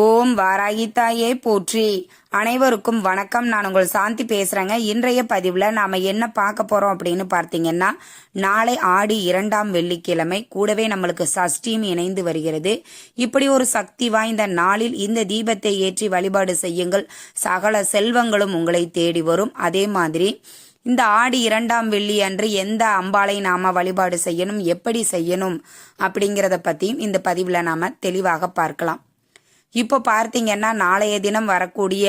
ஓம் வாராகி தாயே போற்றி. அனைவருக்கும் வணக்கம். நான் உங்கள் சாந்தி பேசுறேங்க. இன்றைய பதிவுல நாம என்ன பார்க்க போறோம் அப்படின்னு பார்த்தீங்கன்னா நாளை ஆடி இரண்டாம் வெள்ளிக்கிழமை கூடவே நம்மளுக்கு சஷ்டியும் இணைந்து வருகிறது. இப்படி ஒரு சக்தி வாய்ந்த நாளில் இந்த தீபத்தை ஏற்றி வழிபாடு செய்யுங்கள். சகல செல்வங்களும் உங்களை தேடி வரும். அதே மாதிரி இந்த ஆடி இரண்டாம் வெள்ளி அன்று எந்த அம்பாளை நாம வழிபாடு செய்யணும்? எப்படி செய்யணும்? அப்படிங்கிறத பத்தியும் இந்த பதிவுல நாம தெளிவாக பார்க்கலாம். இப்போ பார்த்தீங்கன்னா நாளைய தினம் வரக்கூடிய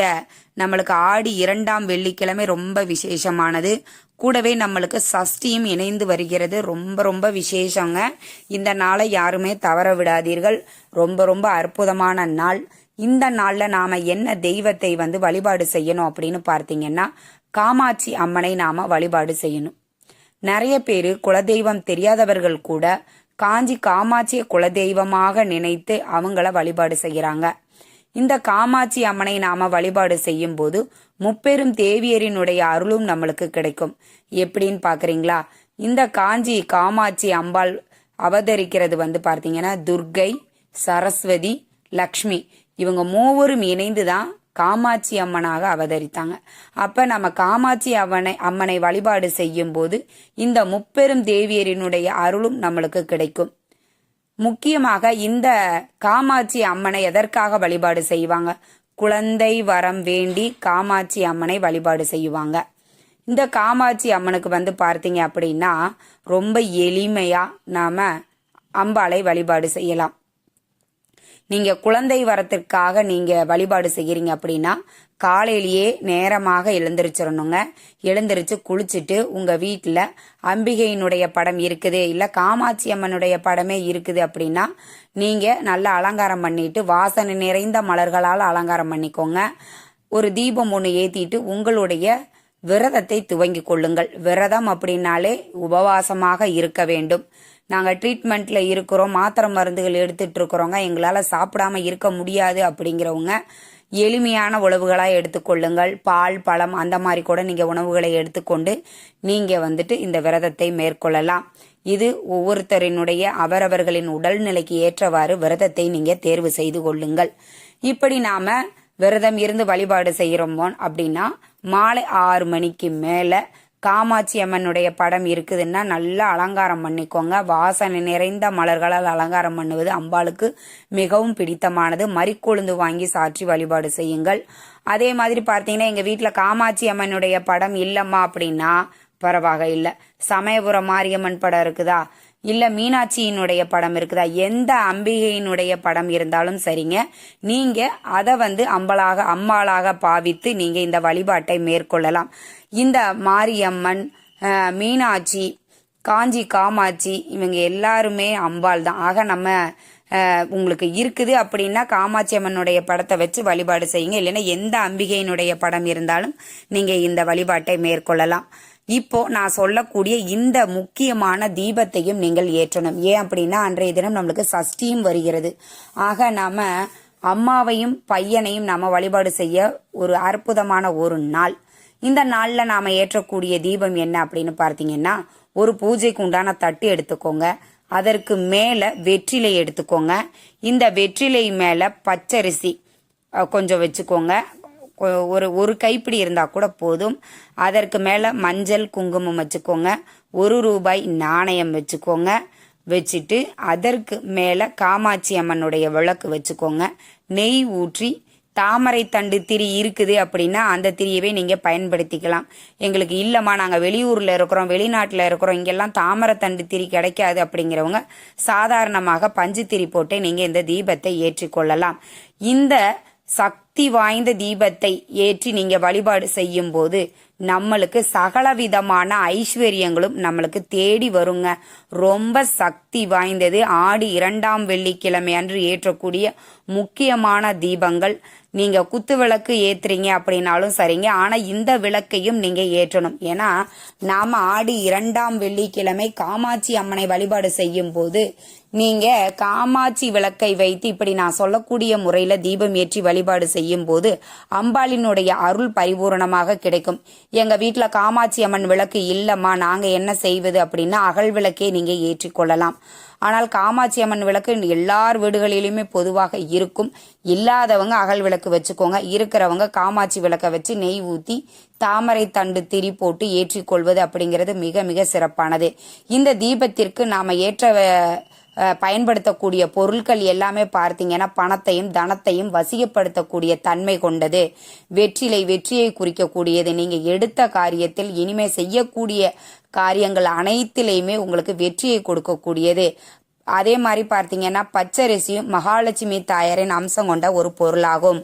நம்மளுக்கு ஆடி இரண்டாம் வெள்ளிக்கிழமை ரொம்ப விசேஷமானது. கூடவே நம்மளுக்கு சஷ்டியும் இணைந்து வருகிறது. ரொம்ப ரொம்ப விசேஷங்க. இந்த நாளை யாருமே தவற விடாதீர்கள். ரொம்ப ரொம்ப அற்புதமான நாள். இந்த நாளில் நாம என்ன தெய்வத்தை வந்து வழிபாடு செய்யணும் அப்படின்னு பார்த்தீங்கன்னா காமாட்சி அம்மனை நாம வழிபாடு செய்யணும். நிறைய பேர் குலதெய்வம் தெரியாதவர்கள் கூட காஞ்சி காமாட்சியை குலதெய்வமாக நினைத்து அவங்கள வழிபாடு செய்கிறாங்க இந்த காமாட்சி அம்மனை நாம வழிபாடு செய்யும் போது முப்பெரும் தேவியரினுடைய அருளும் நம்மளுக்கு கிடைக்கும். எப்படின்னு பாக்குறீங்களா? இந்த காஞ்சி காமாட்சி அம்பாள் அவதரிக்கிறது வந்து பார்த்தீங்கன்னா துர்கை சரஸ்வதி லக்ஷ்மி இவங்க மூவரும் இணைந்து தான் காமாட்சி அம்மனாக அவதரித்தாங்க. அப்ப நம்ம காமாட்சி அம்மனை அம்மனை வழிபாடு செய்யும் போது இந்த முப்பெரும் தேவியரினுடைய அருளும் நம்மளுக்கு கிடைக்கும். முக்கியமாக இந்த காமாட்சி அம்மனை எதற்காக வழிபாடு செய்வாங்க? குழந்தை வரம் வேண்டி காமாட்சி அம்மனை வழிபாடு செய்வாங்க. இந்த காமாட்சி அம்மனுக்கு வந்து பார்த்தீங்க அப்படின்னா ரொம்ப எளிமையா நாம அம்பாளை வழிபாடு செய்யலாம். நீங்க குழந்தை வரத்திற்காக நீங்க வழிபாடு செய்கிறீங்க அப்படின்னா காலையிலேயே நேரமாக எழுந்திரிச்சிடணுங்க எழுந்திரிச்சு குளிச்சுட்டு உங்க வீட்டில் அம்பிகையினுடைய படம் இருக்குது இல்லை காமாட்சி அம்மனுடைய படமே இருக்குது அப்படின்னா நீங்க நல்லா அலங்காரம் பண்ணிட்டு வாசனை நிறைந்த மலர்களால் அலங்காரம் பண்ணிக்கோங்க. ஒரு தீபம் ஒன்று ஏத்திட்டு உங்களுடைய விரதத்தை துவங்கி கொள்ளுங்கள். விரதம் அப்படின்னாலே உபவாசமாக இருக்க வேண்டும். நாங்கள் ட்ரீட்மெண்ட்ல இருக்கிறோம் மாத்திரை மருந்துகள் எடுத்துட்டு இருக்கிறோங்க எங்களால் சாப்பிடாம இருக்க முடியாது அப்படிங்கிறவங்க எளிமையான உணவுகளாக எடுத்துக்கொள்ளுங்கள். பால் பழம் அந்த மாதிரி கூட நீங்கள் உணவுகளை எடுத்துக்கொண்டு நீங்கள் வந்துட்டு இந்த விரதத்தை மேற்கொள்ளலாம். இது ஒவ்வொருத்தரினுடைய அவரவர்களின் உடல்நிலைக்கு ஏற்றவாறு விரதத்தை நீங்கள் தேர்வு செய்து கொள்ளுங்கள். இப்படி நாம விரதம் இருந்து வழிபாடு செய்கிறோமோ அப்படின்னா மாலை ஆறு மணிக்கு மேலே காமாட்சி அம்மனுடைய படம் இருக்குதுன்னா நல்லா அலங்காரம் பண்ணிக்கோங்க. வாசனை நிறைந்த மலர்களால் அலங்காரம் பண்ணுவது அம்பாளுக்கு மிகவும் பிடித்தமானது. மறிக்கொழுந்து வாங்கி சாற்றி வழிபாடு செய்யுங்கள். அதே மாதிரி பார்த்தீங்கன்னா எங்கள் வீட்டில் காமாட்சி அம்மனுடைய படம் இல்லைம்மா அப்படின்னா பரவாக இல்லை சமயபுரம் மாரியம்மன் படம் இருக்குதா? இல்ல மீனாட்சியினுடைய படம் இருக்குதா? எந்த அம்பிகையினுடைய படம் இருந்தாலும் சரிங்க. நீங்க அதை வந்து அம்பலாக அம்பாளாக பாவித்து நீங்க இந்த வழிபாட்டை மேற்கொள்ளலாம். இந்த மாரியம்மன் மீனாட்சி காஞ்சி காமாட்சி இவங்க எல்லாருமே அம்பாள் தான். ஆக நம்ம உங்களுக்கு இருக்குது அப்படின்னா காமாட்சி அம்மனுடைய படத்தை வச்சு வழிபாடு செய்யுங்க. இல்லைன்னா எந்த அம்பிகையினுடைய படம் இருந்தாலும் நீங்க இந்த வழிபாட்டை மேற்கொள்ளலாம். இப்போ நான் சொல்லக்கூடிய இந்த முக்கியமான தீபத்தையும் நீங்கள் ஏற்றணும். ஏன் அப்படின்னா அன்றைய தினம் நம்மளுக்கு சஷ்டியும் வருகிறது. ஆக நாம அம்மாவையும் பையனையும் நாம வழிபாடு செய்ய ஒரு அற்புதமான ஒரு நாள். இந்த நாளில் நாம ஏற்றக்கூடிய தீபம் என்ன அப்படின்னு பார்த்தீங்கன்னா ஒரு பூஜைக்கு உண்டான தட்டு எடுத்துக்கோங்க. அதற்கு மேல வெற்றிலை எடுத்துக்கோங்க. இந்த வெற்றிலை மேல பச்சரிசி கொஞ்சம் வச்சுக்கோங்க. ஒரு ஒரு கைப்பிடி இருந்தால் கூட போதும். அதற்கு மேலே மஞ்சள் குங்குமம் வச்சுக்கோங்க. ஒரு ரூபாய் நாணயம் வச்சுக்கோங்க. வச்சுட்டு அதற்கு மேலே காமாட்சி அம்மனுடைய விளக்கு வச்சுக்கோங்க. நெய் ஊற்றி தாமரை தண்டு திரி இருக்குது அப்படின்னா அந்த திரியவே நீங்கள் பயன்படுத்திக்கலாம். எங்களுக்கு இல்லைம்மா நாங்கள் வெளியூரில் இருக்கிறோம் வெளிநாட்டில் இருக்கிறோம் இங்கெல்லாம் தாமரை தண்டு திரி கிடைக்காது அப்படிங்கிறவங்க சாதாரணமாக பஞ்சு திரி போட்டு நீங்கள் இந்த தீபத்தை ஏற்றிக்கொள்ளலாம் இந்த சக் சக்தி வாய்ந்த தீபத்தை ஏற்றி நீங்க வழிபாடு செய்யும் போது நம்மளுக்கு சகல விதமான ஐஸ்வர்யங்களும் நம்மளுக்கு தேடி வருங்க. ரொம்ப சக்தி வாய்ந்தது. ஆடி இரண்டாம் வெள்ளிக்கிழமை அன்று ஏற்றக்கூடிய முக்கியமான தீபங்கள். நீங்க குத்து விளக்கு ஏத்துறீங்க அப்படின்னாலும் சரிங்க. ஆனா இந்த விளக்கையும் நீங்க ஏற்றணும். ஏன்னா நாம ஆடி இரண்டாம் வெள்ளிக்கிழமை காமாட்சி அம்மனை வழிபாடு செய்யும் போது நீங்க காமாட்சி விளக்கை வைத்து இப்படி நான் சொல்லக்கூடிய முறையில தீபம் ஏற்றி வழிபாடு செய்யும் போது அம்பாளினுடைய அருள் பரிபூரணமாக கிடைக்கும். எங்க வீட்டில் காமாட்சி அம்மன் விளக்கு இல்லம்மா நாங்க என்ன செய்வது அப்படின்னா அகல் விளக்கே நீங்க ஏற்றிக்கொள்ளலாம் ஆனால் காமாட்சி அம்மன் விளக்கு எல்லார் வீடுகளிலுமே பொதுவாக இருக்கும். இல்லாதவங்க அகல் விளக்கு வச்சுக்கோங்க. இருக்கிறவங்க காமாட்சி விளக்கை வச்சு நெய் ஊத்தி தாமரை தண்டு திரி போட்டு ஏற்றிக்கொள்வது அப்படிங்கிறது மிக மிக சிறப்பானது. இந்த தீபத்திற்கு நாம ஏற்ற பயன்படுத்தக்கூடிய பொருட்கள் எல்லாமே பார்த்தீங்கன்னா பணத்தையும் தனத்தையும் வசியப்படுத்தக்கூடிய தன்மை கொண்டது. வெற்றிலை வெற்றியை குறிக்கக்கூடியது. நீங்க எடுத்த காரியத்தில் இனிமே செய்யக்கூடிய காரியங்கள் அனைத்திலையுமே உங்களுக்கு வெற்றியை கொடுக்கக்கூடியது. அதே மாதிரி பார்த்தீங்கன்னா பச்சரிசியும் மகாலட்சுமி தாயாரின் அம்சம் கொண்ட ஒரு பொருளாகும்.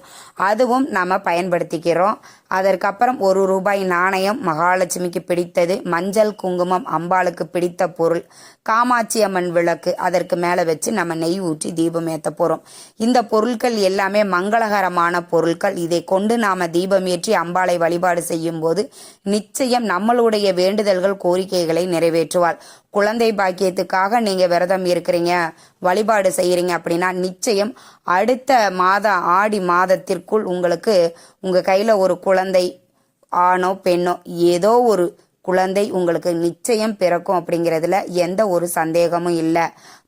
அதுவும் நம்ம பயன்படுத்திக்கிறோம். அதற்கப்புறம் ஒரு ரூபாய் நாணயம் மகாலட்சுமிக்கு பிடித்தது மஞ்சள் குங்குமம் அம்பாளுக்கு பிடித்த பொருள் காமாட்சி அம்மன் விளக்கு அதற்கு மேலே வச்சு நம்ம நெய் ஊற்றி தீபம் ஏற்ற போகிறோம் இந்த பொருட்கள் எல்லாமே மங்களகரமான பொருட்கள் இதை கொண்டு நாம் தீபம் ஏற்றி அம்பாளை வழிபாடு செய்யும் போது நிச்சயம் நம்மளுடைய வேண்டுதல்கள் கோரிக்கைகளை நிறைவேற்றுவாள். குழந்தை பாக்கியத்துக்காக நீங்கள் விரதம் இருக்கிறீங்க வழிபாடு செய்கிறீங்க அப்படின்னா நிச்சயம் அடுத்த மாத ஆடி மாதத்திற்குள் உங்களுக்கு உங்கள் கையில் ஒரு குழந்தை ஆணோ பெண்ணோ ஏதோ ஒரு குழந்தை உங்களுக்கு நிச்சயம் பிறக்கும் அப்படிங்கிறதுல எந்த ஒரு சந்தேகமும் இல்லை.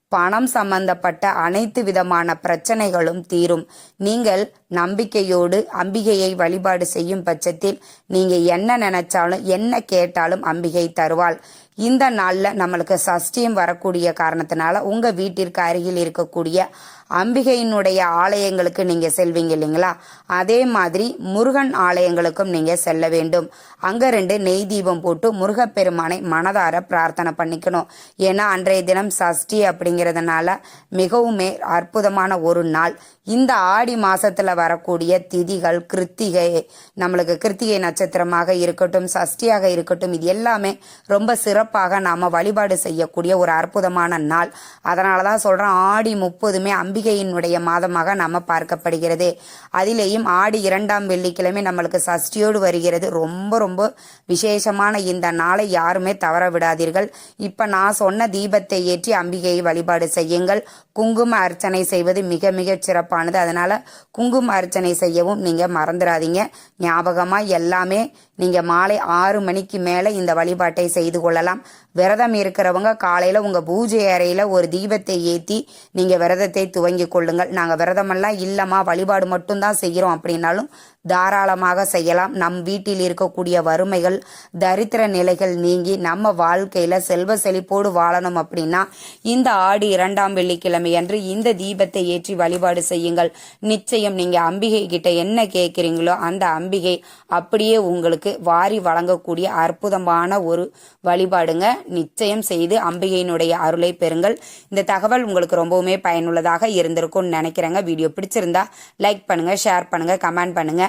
பணம் சம்பந்தப்பட்ட அனைத்து விதமான பிரச்சனைகளும் தீரும். நீங்கள் நம்பிக்கையோடு அம்பிகையை வழிபாடு செய்யும் பட்சத்தில் நீங்க என்ன நினைச்சாலும் என்ன கேட்டாலும் அம்பிகை தருவாள். இந்த நாளில் நம்மளுக்கு சஷ்டியம் வரக்கூடிய காரணத்தினால உங்க வீட்டிற்கு அருகில் இருக்கக்கூடிய அம்பிகையினுடைய ஆலயங்களுக்கு நீங்க செல்வீங்க இல்லைங்களா? அதே மாதிரி முருகன் ஆலயங்களுக்கும் நீங்க செல்ல வேண்டும். அங்க ரெண்டு நெய் தீபம் போட்டு முருகப்பெருமானை மனதார பிரார்த்தனை பண்ணிக்கணும். ஏன்னா அன்றைய தினம் சஷ்டி அப்படிங்கிறதுனால மிகவுமே அற்புதமான ஒரு நாள். இந்த ஆடி மாசத்துல வரக்கூடிய திதிகள் கிருத்திகை நம்மளுக்கு கிருத்திகை நட்சத்திரமாக இருக்கட்டும் சஷ்டியாக இருக்கட்டும் இது எல்லாமே ரொம்ப சிறப்பாக நாம வழிபாடு செய்யக்கூடிய ஒரு அற்புதமான நாள். அதனால தான் சொல்றேன் ஆடி முப்பதுமே அம்பி அம்பிகையினுடைய மாதமாக நாம பார்க்கப்படுகிறது. அதிலேயும் ஆடி இரண்டாம் வெள்ளிக்கிழமை நம்மளுக்கு சஷ்டியோடு வருகிறது. ரொம்ப ரொம்ப விசேஷமான இந்த நாளை யாருமே தவற விடாதீர்கள். இப்ப நான் சொன்ன தீபத்தை ஏற்றி அம்பிகையை வழிபாடு செய்யுங்கள். குங்கும அர்ச்சனை செய்வது மிக மிக சிறப்பானது. அதனால குங்கும அர்ச்சனை செய்யவும் நீங்க மறந்துடாதீங்க. ஞாபகமா எல்லாமே நீங்க மாலை ஆறு மணிக்கு மேல இந்த வழிபாட்டை செய்து கொள்ளலாம். விரதம் இருக்கிறவங்க காலையில உங்க பூஜை அறையில ஒரு தீபத்தை ஏத்தி நீங்க விரதத்தை துவங்கி கொள்ளுங்கள். நாங்க விரதமெல்லாம் இல்லைம்மா வழிபாடு மட்டும்தான் செய்கிறோம் அப்படின்னாலும் தாராளமாக செய்யலாம். நம் வீட்டில் இருக்கக்கூடிய வறுமைகள் தரித்திர நிலைகள் நீங்கி நம்ம வாழ்க்கையில செல்வ செழிப்போடு வாழணும் அப்படின்னா இந்த ஆடி இரண்டாம் வெள்ளிக்கிழமை அன்று இந்த தீபத்தை ஏற்றி வழிபாடு செய்யுங்கள். நிச்சயம் நீங்க அம்பிகை கிட்ட என்ன கேட்குறீங்களோ அந்த அம்பிகை அப்படியே உங்களுக்கு வாரி வழங்கக்கூடிய அற்புதமான ஒரு வழிபாடுங்க. நிச்சயம் செய்து அம்பிகையினுடைய அருளை பெறுங்கள். இந்த தகவல் உங்களுக்கு ரொம்பவுமே பயனுள்ளதாக இருந்திருக்கும்னு நினைக்கிறேங்க. வீடியோ பிடிச்சிருந்தா லைக் பண்ணுங்க ஷேர் பண்ணுங்க கமெண்ட் பண்ணுங்க.